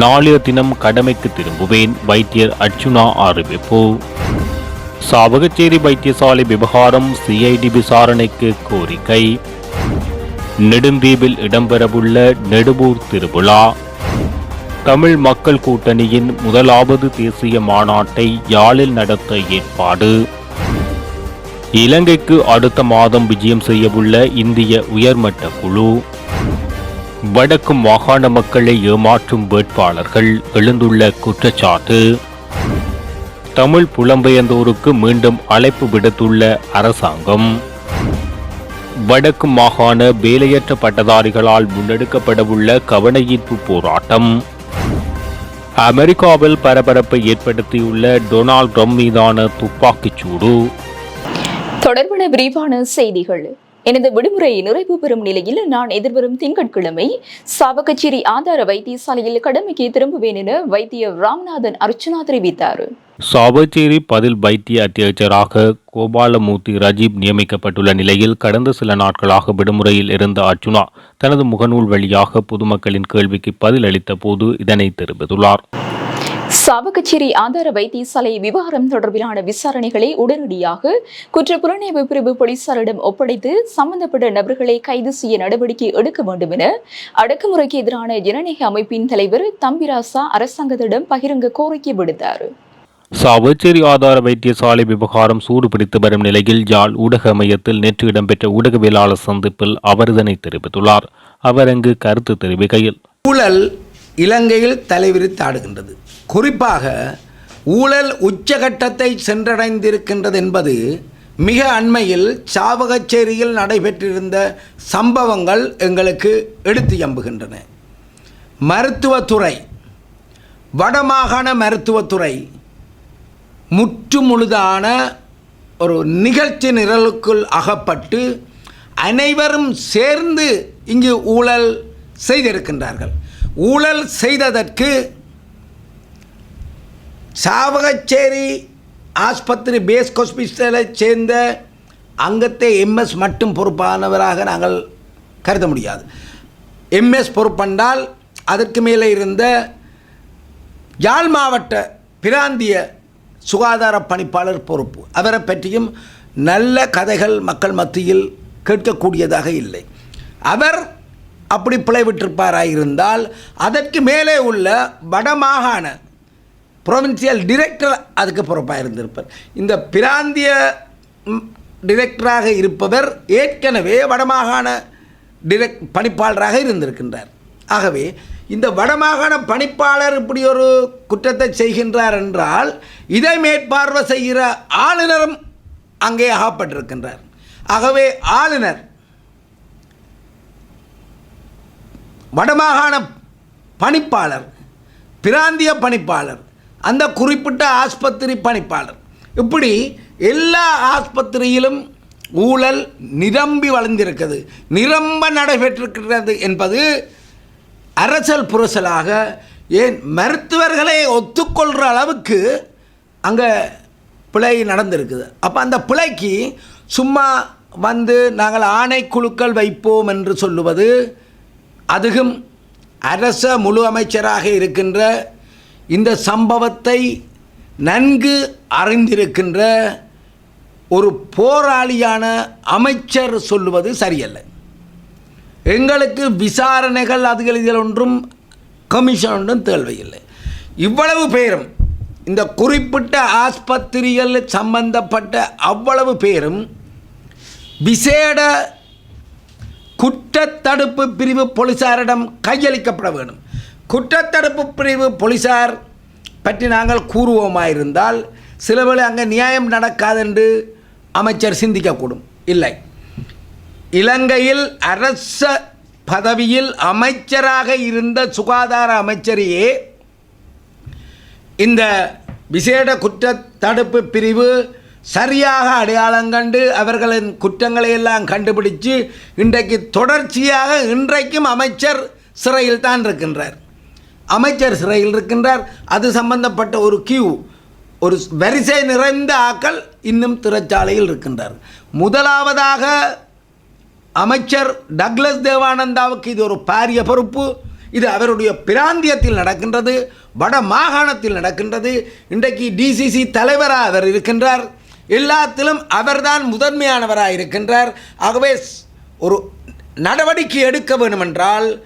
நாளைய தினம் கடமைக்கு திரும்புவேன் வைத்தியர் அர்ச்சுனா அறிவிப்பு சாவகச்சேரி வைத்தியசாலை விவகாரம் சிஐடி விசாரணைக்கு கோரிக்கை. நெடுந்தீவில் இடம்பெறவுள்ள நெடுவூர் திருவிழா. தமிழ் மக்கள் கூட்டணியின் முதலாவது தேசிய மாநாட்டை யாழில் நடத்த ஏற்பாடு. இலங்கைக்கு அடுத்த மாதம் விஜயம் செய்யவுள்ள இந்திய உயர்மட்ட குழு. வடக்கு மாகாண மக்களை ஏமாற்றும் வேட்பாளர்கள் எழுந்துள்ள குற்றச்சாட்டு. தமிழ் புலம்பெயர்ந்தோருக்கு மீண்டும் அழைப்பு விடுத்துள்ள அரசாங்கம். வடக்கு மாகாண வேலையற்ற பட்டதாரிகளால் முன்னெடுக்கப்படவுள்ள கவனஈர்ப்பு போராட்டம். அமெரிக்காவில் பரபரப்பை ஏற்படுத்தியுள்ள டொனால்ட் ட்ரம்ப் மீதான துப்பாக்கிச் சூடு. தொடர்பான விரிவான செய்திகள். எனது விடுமுறை நிறைவு பெறும் நிலையில் நான் எதிர்வரும் திங்கட்கிழமை சாவகச்சேரி ஆதார வைத்தியசாலையில் கடமைக்கு திரும்புவேன் என வைத்தியர் ராமநாதன் அர்ச்சனா தெரிவித்தார். சாவச்சேரி பதில் வைத்திய அத்தியட்சராக கோபாலமூர்த்தி ரஜீப் நியமிக்கப்பட்டுள்ள நிலையில் கடந்த சில நாட்களாக விடுமுறையில் இருந்த அர்ச்சுனா தனது முகநூல் வழியாக பொதுமக்களின் கேள்விக்கு பதில் அளித்த போது இதனை தெரிவித்துள்ளார். சாவகச்சேரி ஆதார வைத்தியசாலை விவகாரம் தொடர்பிலான விசாரணைகளை உடனடியாக குற்றப்புலனாய்வு பிரிவு போலீசாரிடம் ஒப்படைத்து சம்பந்தப்பட்ட நபர்களை கைது செய்ய நடவடிக்கை எடுக்க வேண்டும் என அடக்குமுறைக்கு எதிரான ஜனநாயக அமைப்பின் தலைவர் தம்பிராசா அரசாங்கத்திடம் பகிரங்க கோரிக்கை விடுத்தார். சாவச்சேரி ஆதார வைத்தியசாலை விவகாரம் சூடு பிடித்து வரும் நிலையில் யாழ் ஊடக மையத்தில் நேற்று இடம்பெற்ற ஊடகவியலாளர் சந்திப்பில் அவர் இதனை தெரிவித்துள்ளார். அவர் அங்கு கருத்து தெரிவிக்கையில் ஊழல் இலங்கையில் தலைவிரித்தாடுகின்றது குறிப்பாக ஊழல் உச்சகட்டத்தை சென்றடைந்திருக்கின்றது என்பது மிக அண்மையில் சாவகச்சேரியில் நடைபெற்றிருந்த சம்பவங்கள் எங்களுக்கு எடுத்து எம்புகின்றன. மருத்துவத்துறை வடமாகாண மருத்துவத்துறை முற்று முழுதான ஒரு நிகழ்ச்சி நிரலுக்குள் அகப்பட்டு அனைவரும் சேர்ந்து இங்கு ஊழல் செய்திருக்கின்றார்கள். ஊழல் செய்ததற்கு சாவகச்சேரி ஆஸ்பத்திரி பேஸ் ஹாஸ்பிட்டலை சேர்ந்த அங்கத்தை எம்எஸ் மட்டும் பொறுப்பானவராக நாங்கள் கருத முடியாது. எம்எஸ் பொறுப்பென்றால் அதற்கு மேலே இருந்த யாழ் மாவட்ட பிராந்திய சுகாதார பணிப்பாளர் பொறுப்பு. அவரை பற்றியும் நல்ல கதைகள் மக்கள் மத்தியில் கேட்கக்கூடியதாக இல்லை. அவர் அப்படி பிழைவிட்டிருப்பாராக இருந்தால் அதற்கு மேலே உள்ள வடமாகாண ப்ரொவின்சியல் டிரெக்டர் அதுக்கு பொறுப்பாக இருந்திருப்பார். இந்த பிராந்திய டிரெக்டராக இருப்பவர் ஏற்கனவே வடமாகாண டிரெக்ட் பணிப்பாளராக இருந்திருக்கின்றார். ஆகவே இந்த வடமாகாண பணிப்பாளர் இப்படி ஒரு குற்றத்தை செய்கின்றார் என்றால் இதை மேற்பார்வை செய்கிற ஆளுநரும் அங்கே அகப்பட்டிருக்கின்றார். ஆகவே ஆளுநர் வடமாகாண பணிப்பாளர் பிராந்திய பணிப்பாளர் அந்த குறிப்பிட்ட ஆஸ்பத்திரி பணிப்பாளர். இப்படி எல்லா ஆஸ்பத்திரியிலும் ஊழல் நிரம்பி வளர்ந்திருக்கிறது. நிரம்ப நடைபெற்றிருக்கிறது என்பது அரசல் புரசலாக ஏன் மருத்துவர்களை ஒத்துக்கொள்கிற அளவுக்கு அங்கே பிழை நடந்திருக்குது. அப்போ அந்த பிழைக்கு சும்மா வந்து நாங்கள் ஆணைக்குழுக்கள் வைப்போம் என்று சொல்லுவது அதுவும் அரச முழு அமைச்சராக இருக்கின்ற இந்த சம்பவத்தை நன்கு அறிந்திருக்கின்ற ஒரு போராளியான அமைச்சர் சொல்லுவது சரியல்ல. எங்களுக்கு விசாரணைகள் அதுகள் இதில் ஒன்றும் கமிஷன் ஒன்றும் தேவையில்லை. இவ்வளவு பேரும் இந்த குறிப்பிட்ட ஆஸ்பத்திரிகள் சம்பந்தப்பட்ட அவ்வளவு பேரும் விசேட குற்றத்தடுப்பு பிரிவு போலீசாரிடம் கையளிக்கப்பட வேண்டும் குற்றத்தடுப்பு பிரிவு போலீசார் பற்றி நாங்கள் கூறுவோமாயிருந்தால் சிலவேளை அங்கே நியாயம் நடக்காதென்று அமைச்சர் சிந்திக்கக்கூடும். இல்லை. இலங்கையில் அரச பதவியில் அமைச்சராக இருந்த சுகாதார அமைச்சரையே இந்த விசேட குற்ற தடுப்பு பிரிவு சரியாக அடையாளம் கண்டு அவர்களின் குற்றங்களை எல்லாம் கண்டுபிடிச்சு இன்றைக்கு தொடர்ச்சியாக இன்றைக்கும் அமைச்சர் சிறையில் தான் இருக்கின்றார். அமைச்சர் சிறையில் இருக்கின்றார். அது சம்பந்தப்பட்ட ஒரு கியூ ஒரு வரிசை நிறைந்த ஆக்கள் இன்னும் திரைச்சாலையில் இருக்கின்றார். முதலாவதாக அமைச்சர் டக்ளஸ் தேவானந்தாவுக்கு இது ஒரு பாரிய பொறுப்பு. இது அவருடைய பிராந்தியத்தில் நடக்கின்றது வட மாகாணத்தில் நடக்கின்றது. இன்றைக்கு டிசிசி தலைவராக அவர் இருக்கின்றார். எல்லாத்திலும் அவர்தான் முதன்மையானவராக இருக்கின்றார். ஆகவே ஒரு நடவடிக்கை எடுக்க வேண்டுமென்றால்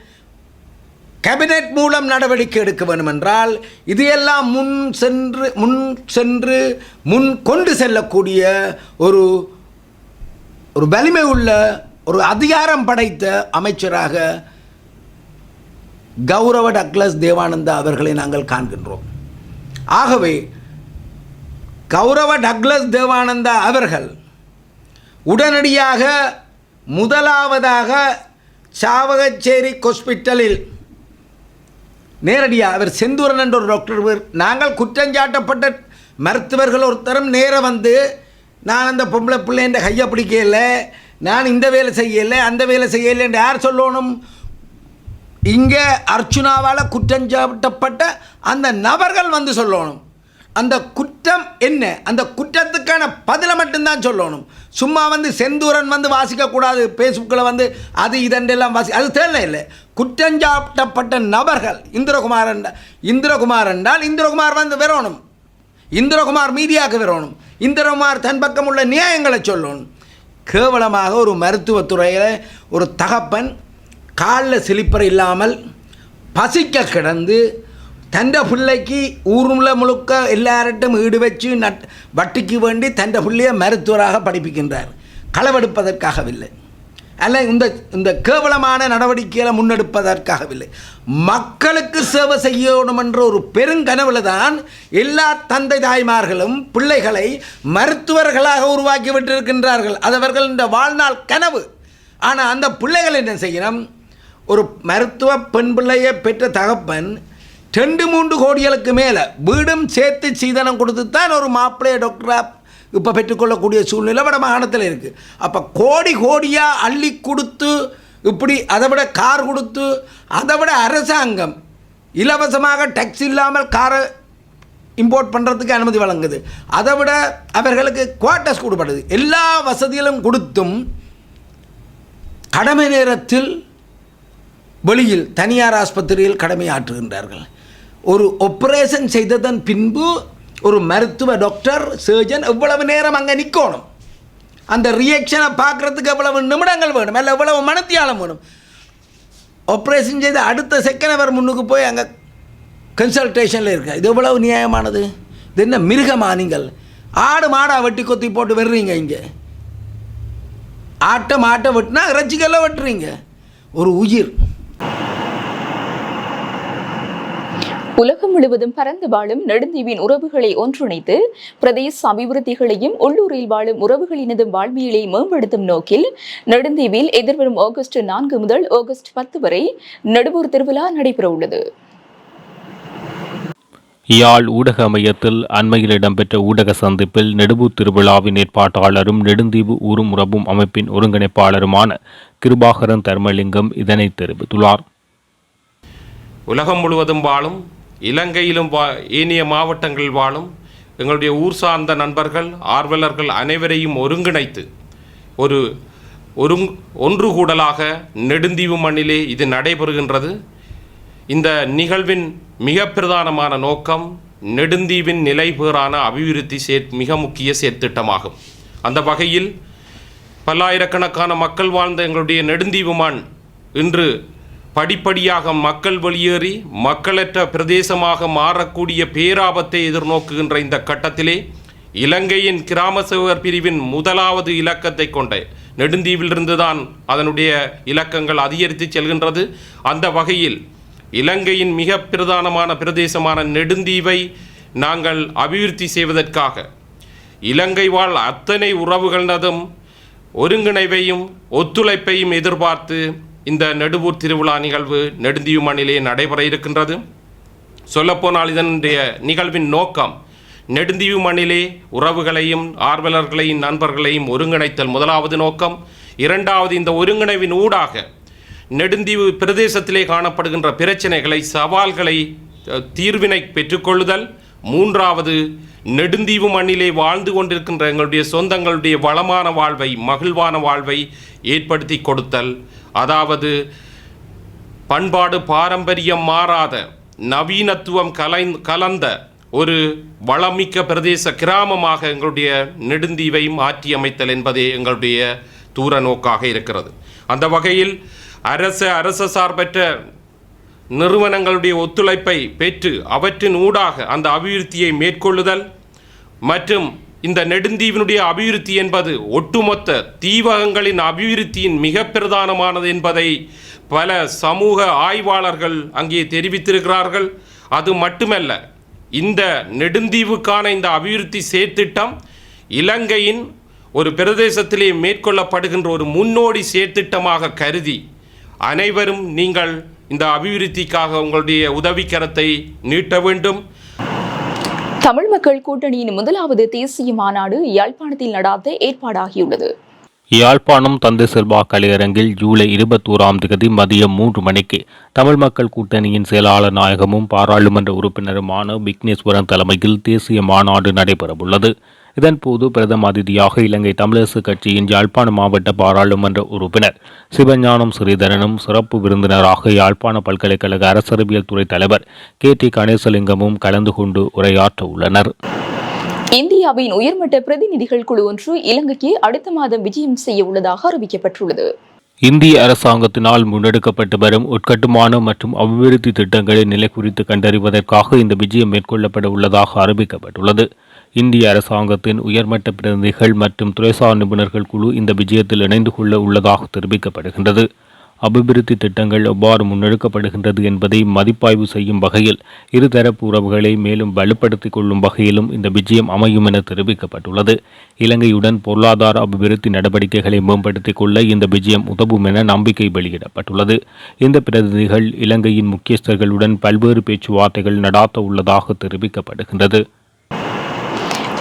கேபினெட் மூலம் நடவடிக்கை எடுக்க வேண்டுமென்றால் இதையெல்லாம் முன் சென்று முன் சென்று முன் கொண்டு செல்லக்கூடிய ஒரு ஒரு வலிமை உள்ள ஒரு அதிகாரம் படைத்த அமைச்சராக கௌரவ டக்ளஸ் தேவானந்தா அவர்களை நாங்கள் காண்கின்றோம். ஆகவே கௌரவ டக்ளஸ் தேவானந்தா அவர்கள் உடனடியாக முதலாவதாக சாவகச்சேரி ஹாஸ்பிட்டலில் நேரடியாக அவர் செந்தூரன் என்ற ஒரு டாக்டர் இவர். நாங்கள் குற்றஞ்சாட்டப்பட்ட மருத்துவர்கள் ஒருத்தரும் நேராக வந்து நான் அந்த பொம்பளை பிள்ளைன்ற கையை பிடிக்கல நான் இந்த வேலை செய்யலை அந்த வேலை செய்யலை என்று யார் சொல்லணும்? இங்கே அர்ச்சுனாவால் குற்றஞ்சாட்டப்பட்ட அந்த நபர்கள் வந்து சொல்லணும். அந்த குற்றம் என்ன? அந்த குற்றத்துக்கான பதிலை மட்டும்தான் சொல்லணும். சும்மா வந்து செந்தூரன் வந்து வாசிக்கக்கூடாது ஃபேஸ்புக்கில் வந்து அது இதெல்லாம் வாசி அது தேவை இல்லை. குற்றஞ்சாட்டப்பட்ட நபர்கள் இந்திரகுமார் இந்திரகுமார் என்றால் இந்திரகுமார் வந்து வரணும். இந்திரகுமார் மீதியாக வரணும். இந்திரகுமார் தன் பக்கம் உள்ள நியாயங்களை சொல்லணும். கேவலமாக ஒரு மருத்துவத்துறையில் ஒரு தகப்பன் காலில் சிலிப்பர் இல்லாமல் பசிக்க கிடந்து தண்ட பிள்ளைக்கு ஊருல முழுக்க எல்லார்ட்டும் ஈடு வச்சு நட் வட்டிக்கு வேண்டி தண்ட பிள்ளையை மருத்துவராக படிப்பிக்கின்றார் களவெடுப்பதற்காகவில்லை அல்ல இந்த இந்த கேவலமான நடவடிக்கைகளை முன்னெடுப்பதற்காகவில்லை மக்களுக்கு சேவை செய்யணும் என்ற ஒரு பெருங்கனவுல தான் எல்லா தந்தை தாய்மார்களும் பிள்ளைகளை மருத்துவர்களாக உருவாக்கி விட்டிருக்கின்றார்கள் அது அவர்கள் இந்த வாழ்நாள் கனவு ஆனால் அந்த பிள்ளைகள் என்ன செய்யணும் ஒரு மருத்துவ பெண் பிள்ளையை பெற்ற தகப்பன் ரெண்டு மூன்று கோடிகளுக்கு மேலே வீடும் சேர்த்து சீதனம் கொடுத்து தான் ஒரு மாப்பிள்ளைய டாக்டராக இப்போ பெற்றுக்கொள்ளக்கூடிய சூழ்நிலை வட மாகாணத்தில் இருக்குது அப்போ கோடி கோடியாக அள்ளி கொடுத்து இப்படி அதை விட கார் கொடுத்து அதை விட அரசாங்கம் இலவசமாக டேக்ஸ் இல்லாமல் காரை இம்போர்ட் பண்ணுறதுக்கு அனுமதி வழங்குது. அதை விட அவர்களுக்கு குவார்ட்டர்ஸ் கொடுப்படுது எல்லா வசதிகளும் கொடுத்தும் கடமை நேரத்தில் வெளியில் தனியார் ஆஸ்பத்திரியில் கடமை ஆற்றுகின்றார்கள் ஒரு ஆப்ரேஷன் செய்ததன் பின்பு ஒரு மருத்துவ டாக்டர் சர்ஜன் எவ்வளவு நேரம் அங்கே நிற்கணும் அந்த ரியாக்ஷனை பார்க்குறதுக்கு எவ்வளவு நிமிடங்கள் வேணும்? இல்லை எவ்வளவு மனத்தியாலம் வேணும்? ஆப்ரேஷன் செய்த அடுத்த செகண்ட் அவர் முன்னுக்கு போய் அங்கே கன்சல்டேஷனில் இருக்க இது எவ்வளவு நியாயமானது? இது என்ன மிருகமா நீங்கள்? ஆடு மாடாக வெட்டி கொத்தி போட்டு வர்றீங்க இங்கே. ஆட்டை மாட்டை வெட்டினா இறைச்சிக்கெல்லாம் வெட்டுறீங்க. ஒரு உயிர். உலகம் முழுவதும் பறந்து வாழும் நெடுந்தீவின் உறவுகளை ஒன்றிணைத்து பிரதேச அபிவிருத்திகளையும் உள்ளூரில் வாழும் உறவுகளினதும் வாழ்வியலை மேம்படுத்தும் நோக்கில் நெடுந்தீவில் எதிர்வரும் ஆகஸ்ட் நான்கு முதல் ஆகஸ்ட் பத்து வரை நடுவூர் திருவிழா நடைபெறவுள்ளது யாழ் ஊடக மையத்தில் அண்மையில் இடம்பெற்ற ஊடக சந்திப்பில் நெடுபூர் திருவிழாவின் ஏற்பாட்டாளரும் நெடுந்தீவு ஊரும் உறவும் அமைப்பின் ஒருங்கிணைப்பாளருமான கிருபாகரன் தர்மலிங்கம் இதனை தெரிவித்துள்ளார். உலகம் முழுவதும் வாழும் இலங்கையிலும் வா ஏனைய மாவட்டங்களில் வாழும் எங்களுடைய ஊர் சார்ந்த நண்பர்கள் ஆர்வலர்கள் அனைவரையும் ஒருங்கிணைத்து ஒரு ஒருங் ஒன்று கூடலாக நெடுந்தீவு மண்ணிலே இது நடைபெறுகின்றது. இந்த நிகழ்வின் மிக பிரதானமான நோக்கம் நெடுந்தீவின் நிலைபேறான அபிவிருத்தி சே மிக முக்கிய செயற்திட்டமாகும் அந்த வகையில் பல்லாயிரக்கணக்கான மக்கள் வாழ்ந்த எங்களுடைய நெடுந்தீவு மண் இன்று படிப்படியாக மக்கள் வெளியேறி மக்களற்ற பிரதேசமாக மாறக்கூடிய பேராபத்தை எதிர்நோக்குகின்ற இந்த கட்டத்திலே இலங்கையின் கிராம சேவர் பிரிவின் முதலாவது இலக்கத்தை கொண்ட நெடுந்தீவிலிருந்து தான் அதனுடைய இலக்கங்கள் அதிகரித்து செல்கின்றது. அந்த வகையில் இலங்கையின் மிக பிரதானமான பிரதேசமான நெடுந்தீவை நாங்கள் அபிவிருத்தி செய்வதற்காக இலங்கை வாழ் அத்தனை உறவுகளினதும் ஒருங்கிணைவையும் ஒத்துழைப்பையும் எதிர்பார்த்து இந்த நெடுவூர் திருவிழா நிகழ்வு நெடுந்தீவு மண்ணிலே நடைபெற இருக்கின்றது. சொல்லப்போனால் இதனுடைய நிகழ்வின் நோக்கம் நெடுந்தீவு மண்ணிலே உறவுகளையும் ஆர்வலர்களையும் நண்பர்களையும் ஒருங்கிணைத்தல் முதலாவது நோக்கம். இரண்டாவது இந்த ஒருங்கிணைவின் ஊடாக நெடுந்தீவு பிரதேசத்திலே காணப்படுகின்ற பிரச்சனைகளை சவால்களை தீர்வினை பெற்றுக்கொள்ளுதல். மூன்றாவது நெடுந்தீவு மண்ணிலே வாழ்ந்து கொண்டிருக்கின்ற எங்களுடைய சொந்தங்களுடைய வளமான வாழ்வை மகிழ்வான வாழ்வை ஏற்படுத்தி கொடுத்தல். அதாவது பண்பாடு பாரம்பரியம் மாறாத நவீனத்துவம் கலை கலந்த ஒரு வளமிக்க பிரதேச கிராமமாக எங்களுடைய நெடுந்தீவை மாற்றியமைத்தல் என்பதே எங்களுடைய தூர நோக்காக இருக்கிறது. அந்த வகையில் அரச அரச சார்பற்ற நிறுவனங்களுடைய ஒத்துழைப்பை பெற்று அவற்றின் ஊடாக அந்த அபிவிருத்தியை மேற்கொள்ளுதல் மற்றும் இந்த நெடுந்தீவினுடைய அபிவிருத்தி என்பது ஒட்டுமொத்த தீவகங்களின் அபிவிருத்தியின் மிக பிரதானமானது என்பதை பல சமூக ஆய்வாளர்கள் அங்கே தெரிவித்திருக்கிறார்கள். அது மட்டுமல்ல இந்த நெடுந்தீவுக்கான இந்த அபிவிருத்தி செயற்திட்டம் இலங்கையின் ஒரு பிரதேசத்திலே மேற்கொள்ளப்படுகின்ற ஒரு முன்னோடி செயற்திட்டமாக கருதி அனைவரும் நீங்கள் இந்த அபிவிருத்திக்காக உங்களுடைய உதவிக்கரத்தை நீட்ட வேண்டும். தமிழ் மக்கள் கூட்டணியின் முதலாவது தேசிய மாநாடு யாழ்ப்பாணத்தில் நடாத்த ஏற்பாடாகியுள்ளது. யாழ்ப்பாணம் தந்தை செல்வா கலையரங்கில் ஜூலை இருபத்தோராம் தேதி மதியம் மூன்று மணிக்கு தமிழ் மக்கள் கூட்டணியின் செயலாளர் நாயகமும் பாராளுமன்ற உறுப்பினருமான விக்னேஸ்வரன் தலைமையில் தேசிய மாநாடு நடைபெறவுள்ளது. இதன்போது பிரதம அதிதியாக இலங்கை தமிழரசு கட்சியின் யாழ்ப்பாண மாவட்ட பாராளுமன்ற உறுப்பினர் சிவஞானம் ஸ்ரீதரனும் சிறப்பு விருந்தினராக யாழ்ப்பாண பல்கலைக்கழக அரசியல் துறை தலைவர் கே டி கணேசலிங்கமும் கலந்து கொண்டு உரையாற்ற உள்ளனர். இந்தியாவின் உயர்மட்ட பிரதிநிதிகள் குழு ஒன்று இலங்கைக்கு அடுத்த மாதம் விஜயம் செய்ய உள்ளதாக அறிவிக்கப்பட்டுள்ளது. இந்திய அரசாங்கத்தினால் முன்னெடுக்கப்பட்டு வரும் உட்கட்டுமான மற்றும் அபிவிருத்தி திட்டங்களின் நிலை குறித்து கண்டறிவதற்காக இந்த விஜயம் மேற்கொள்ளப்பட உள்ளதாக அறிவிக்கப்பட்டுள்ளது. இந்திய அரசாங்கத்தின் உயர்மட்ட பிரதிநிதிகள் மற்றும் துறைசார் நிபுணர்கள் குழு இந்த விஜயத்தில் இணைந்து கொள்ள உள்ளதாக தெரிவிக்கப்படுகின்றது. அபிவிருத்தி திட்டங்கள் எவ்வாறு முன்னெடுக்கப்படுகின்றது என்பதை மதிப்பாய்வு செய்யும் வகையில் இருதரப்பு உறவுகளை மேலும் வலுப்படுத்திக் கொள்ளும் வகையிலும் இந்த விஜயம் அமையும் என தெரிவிக்கப்பட்டுள்ளது. இலங்கையுடன் பொருளாதார அபிவிருத்தி நடவடிக்கைகளை மேம்படுத்திக் கொள்ள இந்த விஜயம் உதவும் என நம்பிக்கை வெளியிடப்பட்டுள்ளது. இந்த பிரதிநிதிகள் இலங்கையின் முக்கியஸ்தர்களுடன் பல்வேறு பேச்சுவார்த்தைகள் நடாத்த உள்ளதாக தெரிவிக்கப்படுகின்றது.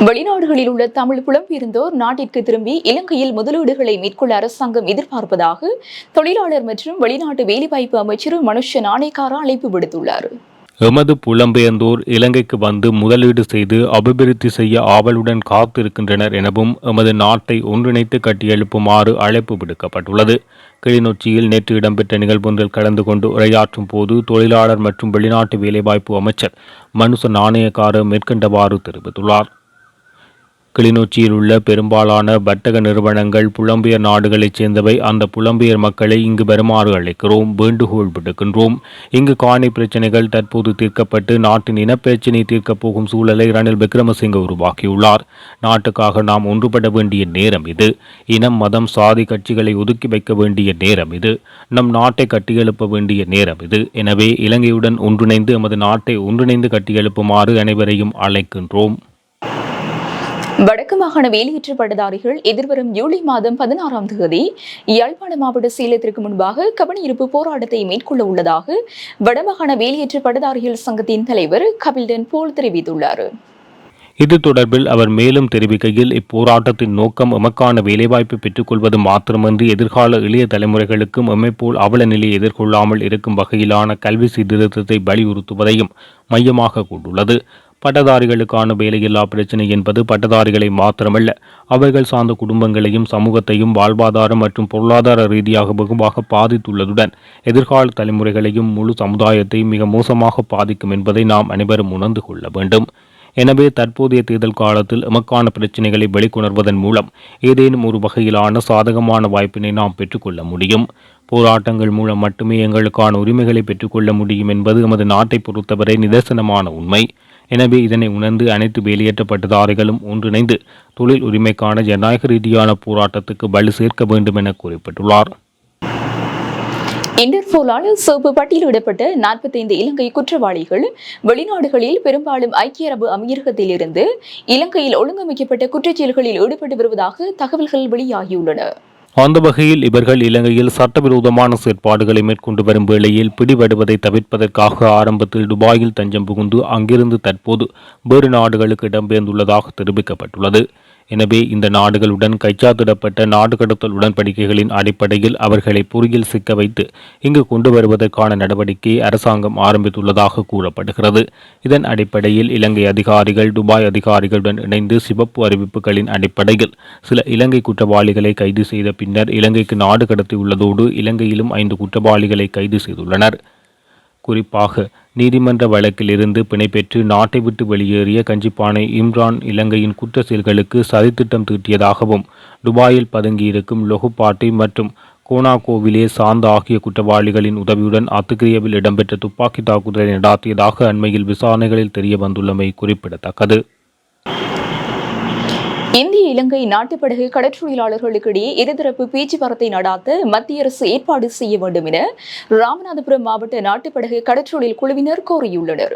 வெளிநாடுகளில் உள்ள தமிழ் புலம்பெயர்ந்தோர் நாட்டிற்கு திரும்பி இலங்கையில் முதலீடுகளை மேற்கொள்ள அரசாங்கம் எதிர்பார்ப்பதாக தொழிலாளர் மற்றும் வெளிநாட்டு வேலைவாய்ப்பு அமைச்சர் மனுஷ நாணயக்காரா அழைப்பு விடுத்துள்ளார். எமது புலம்பெயர்ந்தோர் இலங்கைக்கு வந்து முதலீடு செய்து அபிவிருத்தி செய்ய ஆவலுடன் காத்திருக்கின்றனர் எனவும் எமது நாட்டை ஒன்றிணைத்து கட்டியெழுப்புமாறு அழைப்பு விடுக்கப்பட்டுள்ளது. கிளிநொச்சியில் நேற்று இடம்பெற்ற நிகழ்வொன்றில் கலந்து கொண்டு உரையாற்றும் போது தொழிலாளர் மற்றும் வெளிநாட்டு வேலைவாய்ப்பு அமைச்சர் மனுச நாணயக்கார மேற்கண்டவாறு தெரிவித்துள்ளார். கிளிநொச்சியில் உள்ள பெரும்பாலான வர்த்தக நிறுவனங்கள் புலம்பெயர் நாடுகளைச் சேர்ந்தவை. அந்த புலம்பெயர் மக்களை இங்கு வருமாறு அழைக்கிறோம். வேண்டுகோள் விடுக்கின்றோம். இங்கு காணி பிரச்சனைகள் தற்போது தீர்க்கப்பட்டு நாட்டின் இனப்பிரச்சினை தீர்க்கப் போகும் சூழலை ரணில் விக்ரமசிங்க உருவாக்கியுள்ளார். நாட்டுக்காக நாம் ஒன்றுபட வேண்டிய நேரம் இது. இனம் மதம் சாதி கட்சிகளை ஒதுக்கி வைக்க வேண்டிய நேரம் இது. நம் நாட்டை கட்டியெழுப்ப வேண்டிய நேரம் இது. எனவே இலங்கையுடன் ஒன்றிணைந்து எமது நாட்டை ஒன்றிணைந்து கட்டியெழுப்புமாறு அனைவரையும் அழைக்கின்றோம். வடக்கு மாகாண வேலையற்ற பட்டதாரிகள் எதிர்வரும் ஜூலை மாதம் பதினாறாம் தேதி யாழ்ப்பாண மாவட்ட சேலத்திற்கு முன்பாக கவனியிருப்பு போராட்டத்தை மேற்கொள்ள உள்ளதாக வடமாகாண வேலையற்ற பட்டதாரிகள் சங்கத்தின் தலைவர் கபில்டன் போல் தெரிவித்துள்ளார். இது தொடர்பில் அவர் மேலும் தெரிவிக்கையில் இப்போராட்டத்தின் நோக்கம் எமக்கான வேலைவாய்ப்பு பெற்றுக்கொள்வது மாத்திரமன்றி எதிர்கால இளைய தலைமுறைகளுக்கும் எம்மைப்போல் அவல நிலையை எதிர்கொள்ளாமல் இருக்கும் வகையிலான கல்வி சீர்திருத்தத்தை வலியுறுத்துவதையும் மையமாக கொண்டுள்ளது. பட்டதாரிகளுக்கான வேலையில்லா பிரச்சினை என்பது பட்டதாரிகளை மாத்திரமல்ல. அவர்கள் சார்ந்த குடும்பங்களையும் சமூகத்தையும் வாழ்வாதாரம் மற்றும் பொருளாதார ரீதியாக வெகுவாக பாதித்துள்ளதுடன் எதிர்கால தலைமுறைகளையும் முழு சமுதாயத்தையும் மிக மோசமாக பாதிக்கும் என்பதை நாம் அனைவரும் உணர்ந்து கொள்ள வேண்டும். எனவே தற்போதைய தேர்தல் காலத்தில் எமக்கான பிரச்சினைகளை வெளிக்கொணர்வதன் மூலம் ஏதேனும் ஒரு வகையிலான சாதகமான வாய்ப்பினை நாம் பெற்றுக்கொள்ள முடியும். போராட்டங்கள் மூலம் மட்டுமே எங்களுக்கான உரிமைகளை பெற்றுக்கொள்ள முடியும் என்பது எமது நாட்டை பொறுத்தவரை நிதர்சனமான உண்மை. எனவே இதனை உணர்ந்து அனைத்து வேலையற்ற பட்டதாரிகளும் ஒன்றிணைந்து தொழில் உரிமைக்கான ஜனநாயக ரீதியான போராட்டத்துக்கு வலு சேர்க்க வேண்டும் என குறிப்பிட்டுள்ளார் இன்டர்போலால் சிவப்பு பட்டியலிடப்பட்ட நாற்பத்தைந்து இலங்கை குற்றவாளிகள் வெளிநாடுகளில் பெரும்பாலும் ஐக்கிய அரபு அமீரகத்தில் இருந்து இலங்கையில் ஒழுங்கமைக்கப்பட்ட குற்றச்செயல்களில் ஈடுபட்டு வருவதாக தகவல்கள் வெளியாகியுள்ளன. அந்த வகையில் இவர்கள் இலங்கையில் சட்டவிரோதமான செயற்பாடுகளை மேற்கொண்டு வரும் வேளையில் பிடிபடுவதை தவிர்ப்பதற்காக ஆரம்பத்தில் துபாயில் தஞ்சம் புகுந்து அங்கிருந்து தற்போது வேறு நாடுகளுக்கு இடம்பெயர்ந்துள்ளதாக தெரிவிக்கப்பட்டுள்ளது. எனவே இந்த நாடுகளுடன் கைச்சாத்திடப்பட்ட நாடு கடத்தல் உடன்படிக்கைகளின் அடிப்படையில் அவர்களை பொறியில் சிக்க வைத்து இங்கு கொண்டு வருவதற்கான நடவடிக்கையை அரசாங்கம் ஆரம்பித்துள்ளதாக கூறப்படுகிறது. இதன் அடிப்படையில் இலங்கை அதிகாரிகள் துபாய் அதிகாரிகளுடன் இணைந்து சிவப்பு அறிவிப்புகளின் அடிப்படையில் சில இலங்கை குற்றவாளிகளை கைது செய்த பின்னர் இலங்கைக்கு நாடு கடத்தியுள்ளதோடு இலங்கையிலும் ஐந்து குற்றவாளிகளை கைது செய்துள்ளனர். குறிப்பாக நீதிமன்ற வழக்கில் இருந்து பிணைபெற்று நாட்டை விட்டு வெளியேறிய கஞ்சிப்பானை இம்ரான் இலங்கையின் குற்ற செயல்களுக்கு சதித்திட்டம் தீட்டியதாகவும் துபாயில் பதுங்கியிருக்கும் லொகுபாட்டி மற்றும் கோனாகோவிலே சாந்த ஆகிய குற்றவாளிகளின் உதவியுடன் அத்துக்கிரியவில் இடம்பெற்ற துப்பாக்கி தாக்குதலை நடாத்தியதாக அண்மையில் விசாரணைகளில் தெரிய வந்துள்ளமை குறிப்பிடத்தக்கது. இந்திய இலங்கை நாட்டுப்படகு கடற்றொழிலாளர்களுக்கிடையே இருதரப்பு பேச்சுவார்த்தை நடாத்த மத்திய அரசு ஏற்பாடு செய்ய வேண்டும் என ராமநாதபுரம் மாவட்ட நாட்டுப்படகு கடற்றொழில் குழுவினர் கோரியுள்ளனர்.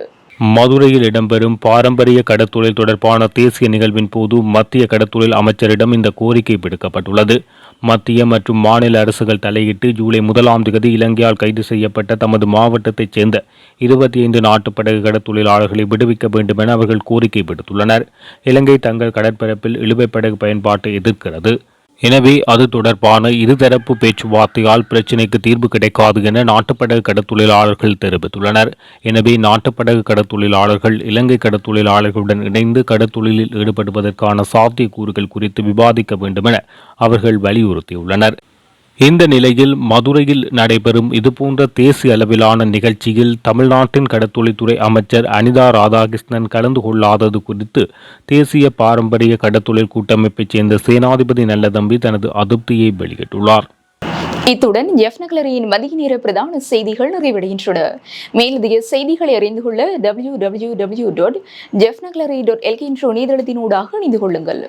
மதுரையில் இடம்பெறும் பாரம்பரிய கடத்தொழில் தொடர்பான தேசிய நிகழ்வின் போது மத்திய கடத்தொழில் அமைச்சரிடம் இந்த கோரிக்கை விடுக்கப்பட்டுள்ளது. மத்திய மற்றும் மாநில அரசுகள் தலையிட்டு ஜூலை முதலாம் தேதி இலங்கையால் கைது செய்யப்பட்ட தமது மாவட்டத்தைச் சேர்ந்த இருபத்தி ஐந்து நாட்டு நாட்டுப்படகு கடத்தொழிலாளர்களை விடுவிக்க வேண்டும் என அவர்கள் கோரிக்கை விடுத்துள்ளனர். இலங்கை தங்கள் கடற்பரப்பில் இழுவை படகு பயன்பாட்டை எதிர்க்கிறது. எனவே அது தொடர்பான இருதரப்பு பேச்சுவார்த்தையால் பிரச்சினைக்கு தீர்வு கிடைக்காது என நாட்டுப்படகு கடத்தொழிலாளர்கள் தெரிவித்துள்ளனர். எனவே நாட்டுப்படகு கடத்தொழிலாளர்கள் இலங்கை கடத்தொழிலாளர்களுடன் இணைந்து கடத்தொழிலில் ஈடுபடுவதற்கான சாத்தியக்கூறுகள் குறித்து விவாதிக்க வேண்டுமென அவர்கள் வலியுறுத்தியுள்ளனர். இந்த நிலையில் மதுரையில் நடைபெறும் இதுபோன்ற தேசிய அளவிலான நிகழ்ச்சியில் தமிழ்நாட்டின் கடத்தொழில்துறை அமைச்சர் அனிதா ராதாகிருஷ்ணன் கலந்து கொள்ளாதது குறித்து தேசிய பாரம்பரிய கடத்தொழில் கூட்டமைப்பைச் சேர்ந்த சேனாதிபதி நல்லதம்பி தனது அதிருப்தியை வெளியிட்டுள்ளார். இத்துடன் எஃப் நகலரியின் மதிய நேர பிரதான செய்திகள் நிறைவடைகின்றன. மேலதிக செய்திகளை அறிந்து கொள்ள W W W dot Jeff நகலரி dot LK என்ற இணையதளத்தினூடாக இணைந்து கொள்ளுங்கள்.